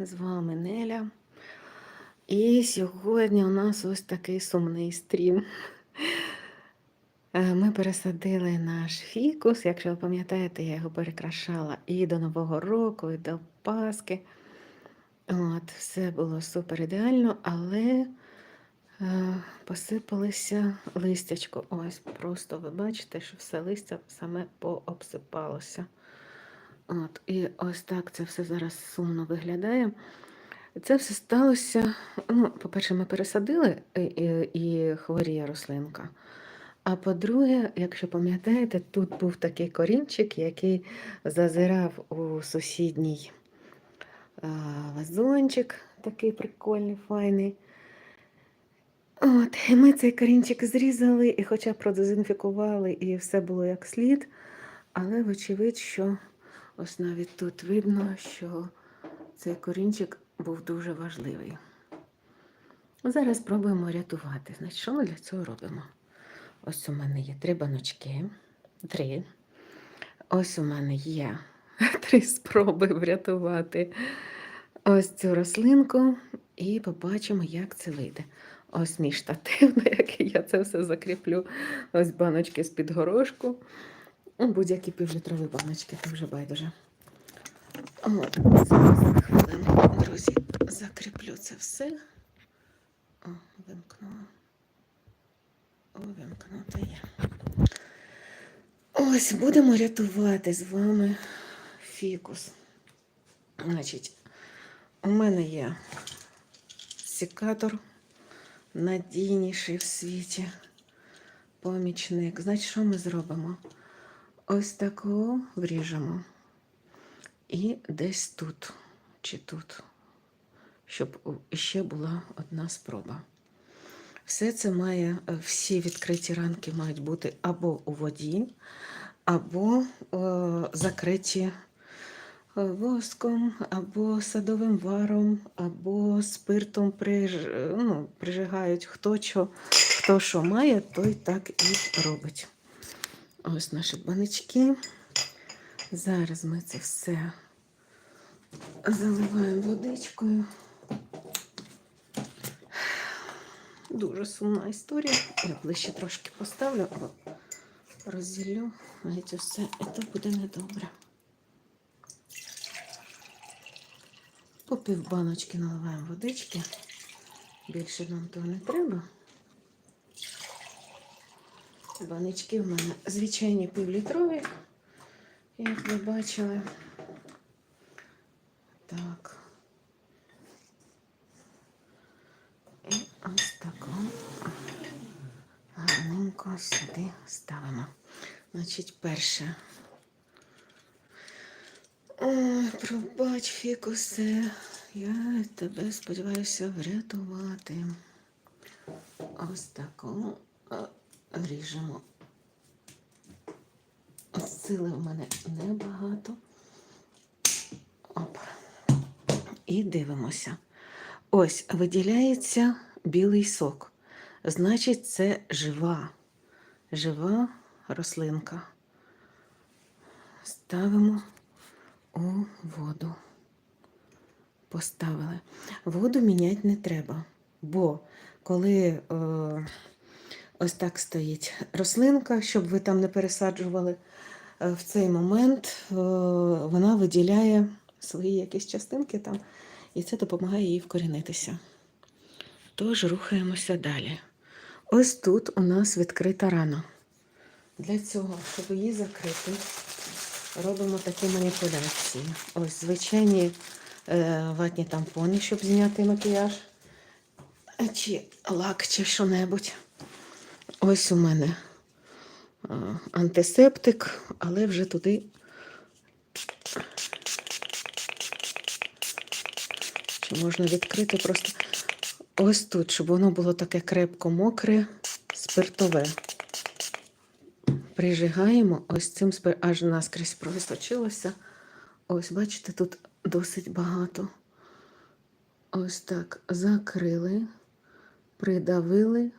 З вами Неля. І сьогодні у нас ось такий сумний стрім. Е, Ми пересадили наш фікус. Якщо ви пам'ятаєте, я його перекрашала і до Нового року, і до Пасхи. От, все було супер ідеально, але е, посипалося листячко. Ось просто ви бачите, що все листя саме пообсипалося. От, і ось так це все зараз сумно виглядає. Це все сталося. Ну, по-перше, ми пересадили і, і, і хворіє рослинка. А по-друге, якщо пам'ятаєте, тут був такий корінчик, який зазирав у сусідній вазончик, такий прикольний, файний. От, і ми цей корінчик зрізали, і хоча продезінфікували, і все було як слід, але вочевидь, що ось навіть тут видно, що цей корінчик був дуже важливий. Зараз спробуємо рятувати. Значить, що ми для цього робимо? Ось у мене є три баночки. Три. Ось у мене є три спроби врятувати ось цю рослинку, і побачимо, як це вийде. Ось мій штатив, на який я це все закріплю. Ось баночки з-під горошку. Будь-які півлітрові баночки, це вже байдуже. На друзі, закріплю це все. О, вимкнула. Увімкнути є. Ось будемо рятувати з вами фікус. Значить, у мене є секатор надійніший в світі. Помічник. Значить, що ми зробимо? Ось такого вріжемо. І десь тут чи тут, щоб ще була одна спроба. Все це має, е, всі відкриті ранки мають бути або у воді, або е, закриті е, воском, або садовим варом, або спиртом приж, ну, прижигають хто що, хто що має, той так і робить. Ось наші баночки. Зараз ми це все заливаємо водичкою. Дуже сумна історія. Я ближче трошки поставлю, розділю навіть усе, і то буде недобре. По пів баночки наливаємо водички. Більше нам того не треба. Баночки в мене звичайні півлітрові, як ви бачили. Так. І ось таку гарненько сюди ставимо. Значить, перше. Ой, пробач, фікусе, я тебе сподіваюся врятувати. Ось таку ріжемо. Сили в мене небагато. Оп. І дивимося. Ось виділяється білий сок. Значить, це жива, жива рослинка. Ставимо у воду. Поставили. Воду міняти не треба, бо коли е, ось так стоїть рослинка, щоб ви там не пересаджували, е, в цей момент е, вона виділяє свої якісь частинки там, і це допомагає їй вкорінитися. Тож рухаємося далі. Ось тут у нас відкрита рана. Для цього, щоб її закрити, робимо такі маніпуляції. Ось звичайні е, ватні тампони, щоб зняти макіяж, чи лак, чи що-небудь. Ось у мене е, антисептик, але вже туди Чи можна відкрити просто ось тут, щоб воно було таке крепко мокре, спиртове. Прижигаємо ось цим спир... аж наскрізь просочилося. Ось, бачите, тут досить багато. Ось так закрили, придавили,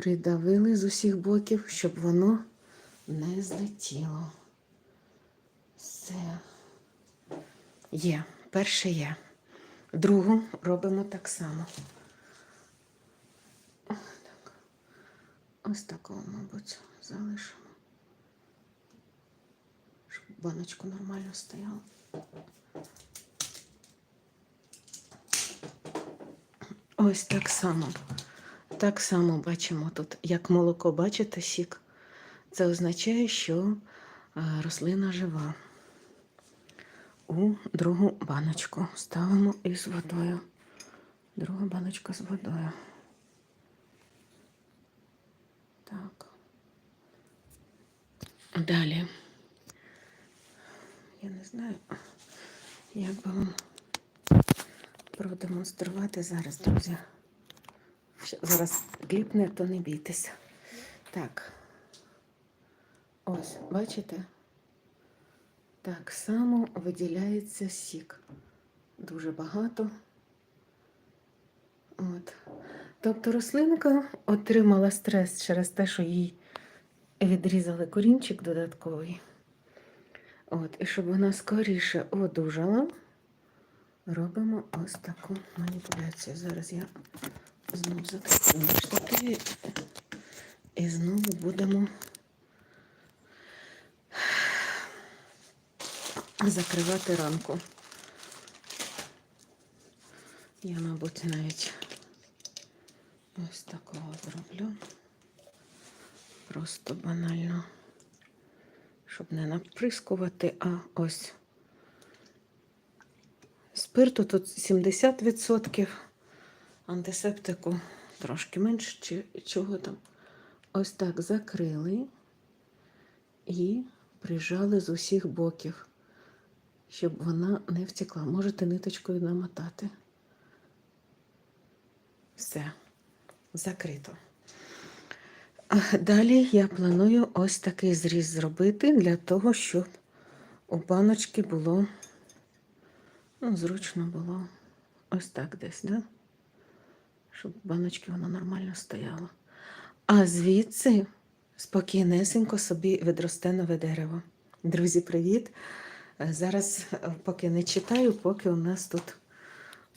придавили з усіх боків, щоб воно не злетіло. Все. Є, перше є. Другу робимо так само. Ось так. Ось такого, мабуть, залишимо. Щоб баночку нормально стояла. Ось так само. Так само бачимо тут, як молоко, бачите, сік. Це означає, що е, рослина жива. У другу баночку ставимо із водою. Друга баночка з водою. Так. Далі. Я не знаю, як би вам продемонструвати зараз, друзі. Зараз кліпне, то не бійтеся. Так. Ось, бачите? Так само виділяється сік. Дуже багато. От. Тобто рослинка отримала стрес через те, що їй відрізали корінчик додатковий. От, і щоб вона скоріше одужала, робимо ось таку маніпуляцію. Зараз я знову закріплю штативі і знову будемо закривати ранку. Я, мабуть, навіть ось такого зроблю. Просто банально, щоб не наприскувати, а ось спирту тут 70%, антисептику трошки менше, чи чого там. Ось так закрили і прижали з усіх боків, щоб вона не втекла. Можете ниточкою намотати. Все, закрито. Далі я планую ось такий зріз зробити для того, щоб у баночки було, ну, зручно було ось так десь, да? Щоб баночки воно нормально стояло. А звідси спокійнесенько собі відросте нове дерево. Друзі, привіт! Е, Зараз, е, поки не читаю, поки у нас тут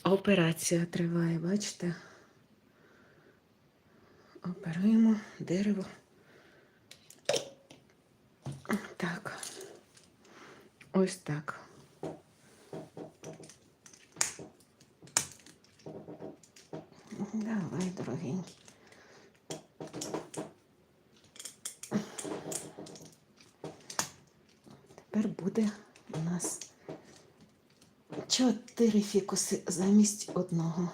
операція триває, бачите? Оперуємо дерево. Так. Ось так. Давай, дорогенький. Тепер буде у нас чотири фікуси замість одного.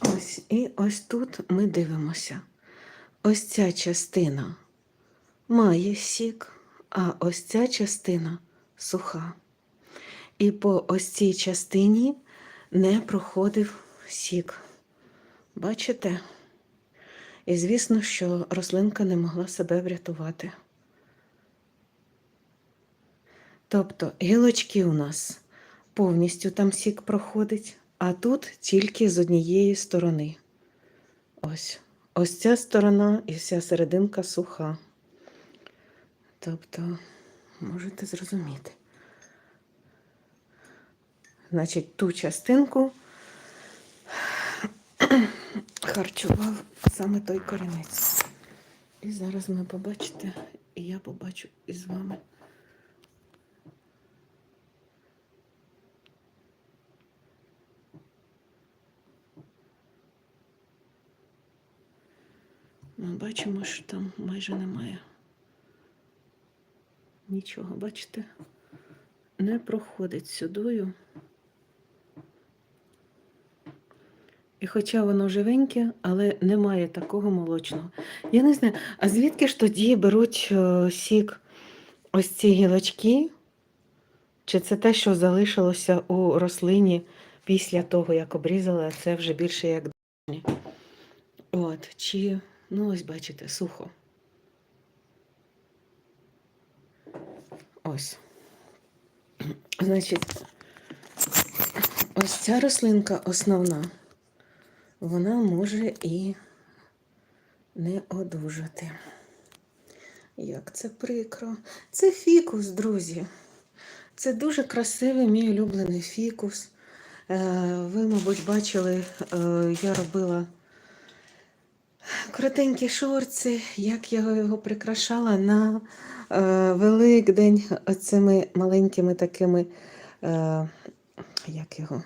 Ось і ось тут ми дивимося. Ось ця частина має сік, а ось ця частина суха. І по ось цій частині не проходив сік. Бачите? І звісно, що рослинка не могла себе врятувати. Тобто гілочки у нас повністю там сік проходить, а тут тільки з однієї сторони. Ось. Ось ця сторона і вся серединка суха. Тобто, можете зрозуміти. Значить, ту частинку харчував саме той корінець. І зараз ми побачите, і я побачу із вами. Ми бачимо, що там майже немає. Нічого, бачите? Не проходить сюдою. І хоча воно живеньке, але немає такого молочного. Я не знаю, а звідки ж тоді беруть е, сік ось ці гілочки? Чи це те, що залишилося у рослині після того, як обрізали, а це вже більше як дані? От, чи, ну ось бачите, сухо. Ось. Значить, ось ця рослинка основна вона може і не одужати. Як це прикро. Це фікус, друзі. Це дуже красивий мій улюблений фікус. Е, Ви, мабуть, бачили, е, я робила коротенькі шорти, як я його прикрашала на е, Великдень цими маленькими такими, як його,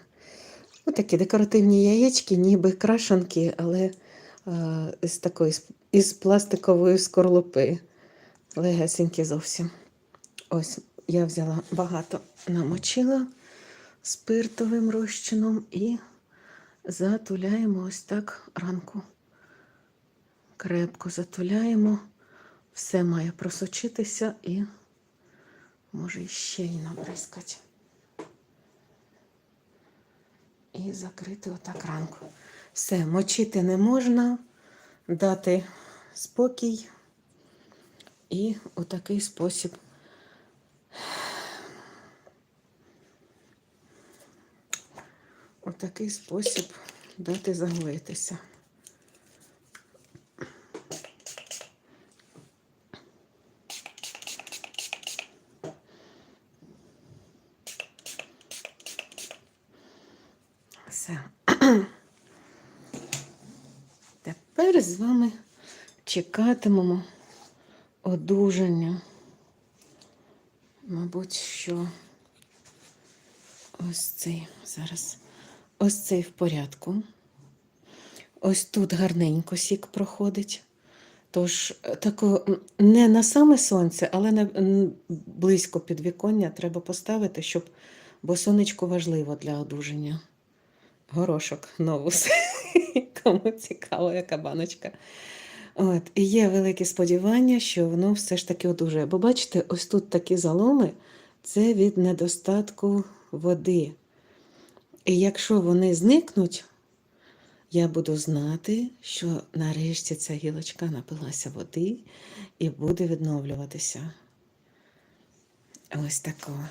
ну, такі декоративні яєчки, ніби крашанки, але е, з такої із пластикової скорлупи. Легесенькі зовсім. Ось я взяла багато, намочила спиртовим розчином і затуляємо ось так ранку. Крепко затуляємо. Все має просочитися і може ще й набризкати. І закрити отак ранку. Все, мочити не можна, дати спокій. І у такий спосіб у такий спосіб дати загоїтися. Все. Тепер з вами чекатимемо одужання. Мабуть, що ось цей зараз. Ось цей в порядку. Ось тут гарненько сік проходить. Тож, тако, не на саме сонце, але на, близько підвіконня треба поставити, щоб, бо сонечко важливо для одужання. Горошок новус. Кому цікаво, яка баночка. От, і є велике сподівання, що воно все ж таки одужає. Бо бачите, ось тут такі заломи це від недостатку води. І якщо вони зникнуть, я буду знати, що нарешті ця гілочка напилася води і буде відновлюватися. Ось такого.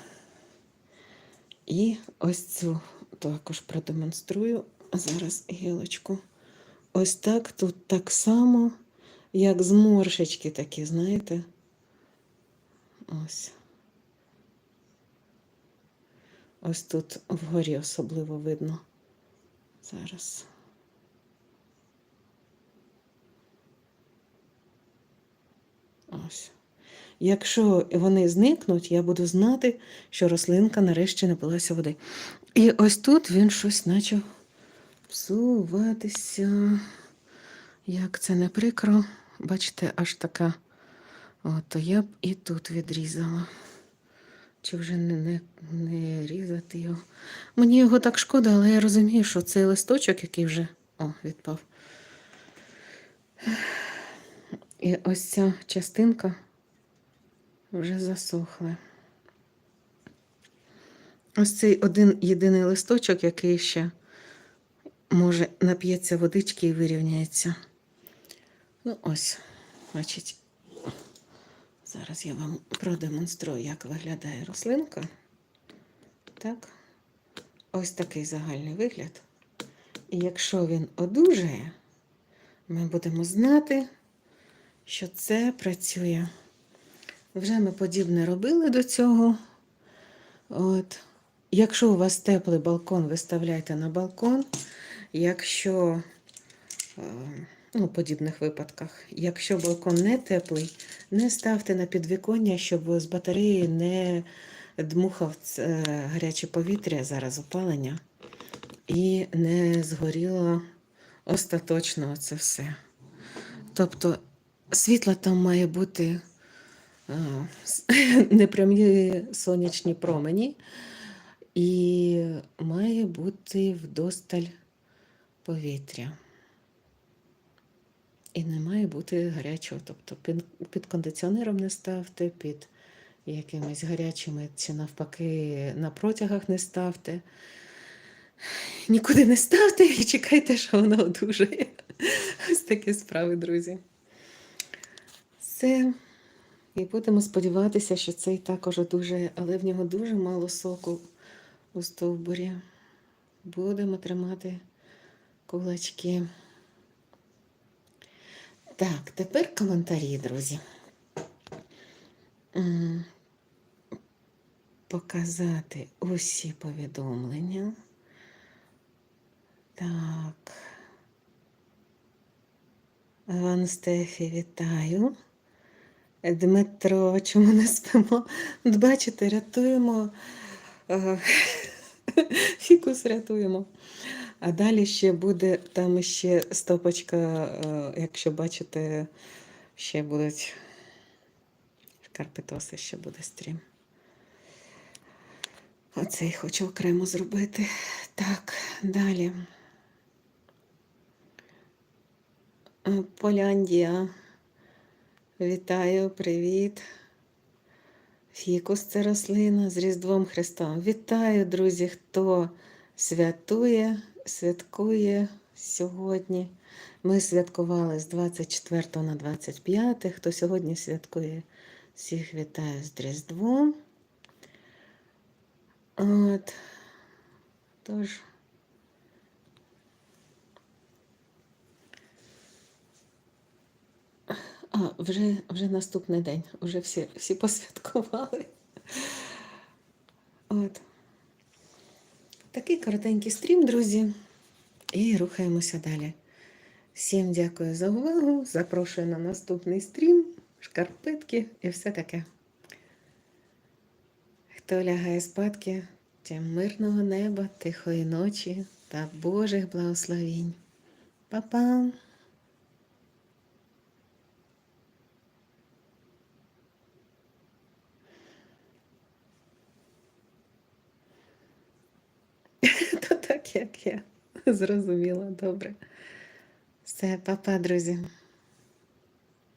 І ось цю також продемонструю зараз гілочку. Ось так тут так само, як зморшечки такі, знаєте. Ось. Ось тут вгорі особливо видно. Зараз. Ось. Якщо вони зникнуть, я буду знати, що рослинка нарешті напилася води. І ось тут він щось почав псуватися. Як це не прикро, бачите, аж така. От, я б і тут відрізала. Чи вже не, не, не різати його. Мені його так шкода, але я розумію, що цей листочок, який вже о, відпав. І ось ця частинка вже засохла. Ось цей один єдиний листочок, який ще може нап'ється водички і вирівняється. Ну, ось, бачить. Зараз я вам продемонструю, як виглядає рослинка. Так, ось такий загальний вигляд. І якщо він одужає, ми будемо знати, що це працює. Вже ми подібне робили до цього. От. Якщо у вас теплий балкон, виставляйте на балкон. Якщо е, ну, подібних випадках, якщо балкон не теплий, не ставте на підвіконня, щоб з батареї не дмухав е, гаряче повітря, зараз опалення, і не згоріло остаточно це все. Тобто світло там має бути непрямі сонячні промені, і має бути вдосталь повітря. І не має бути гарячого. Тобто під, кондиціонером не ставте, під якимись гарячими чи навпаки на протягах не ставте. Нікуди не ставте і чекайте, що воно одужає. Ось такі справи, друзі. Все. І будемо сподіватися, що цей також одужає, але в нього дуже мало соку у стовбурі. Будемо тримати кулачки. Так, тепер коментарі, друзі. Показати усі повідомлення. Так. Ван Стефі, вітаю. Дмитро, чому не спимо? Бачите, рятуємо. е, Фікус рятуємо. А далі ще буде там ще стопочка, е, якщо бачите, ще будуть карпетоси, ще буде стрім. Оцей хочу окремо зробити. Так, далі. Е, Поляндія. Вітаю, привіт. Фікус це рослина з Різдвом Христом. Вітаю, друзі, хто святує, святкує сьогодні. Ми святкували з 24 на 25. Хто сьогодні святкує, всіх вітаю з Різдвом. От. Тож. А, вже, вже наступний день, вже всі, всі посвяткували. От. Такий коротенький стрім, друзі. І рухаємося далі. Всім дякую за увагу. Запрошую на наступний стрім, шкарпетки і все таке. Хто лягає спадки, тим мирного неба, тихої ночі та Божих благословінь. Па-па! То так, як я зрозуміла, добре. Все, па-па, друзі.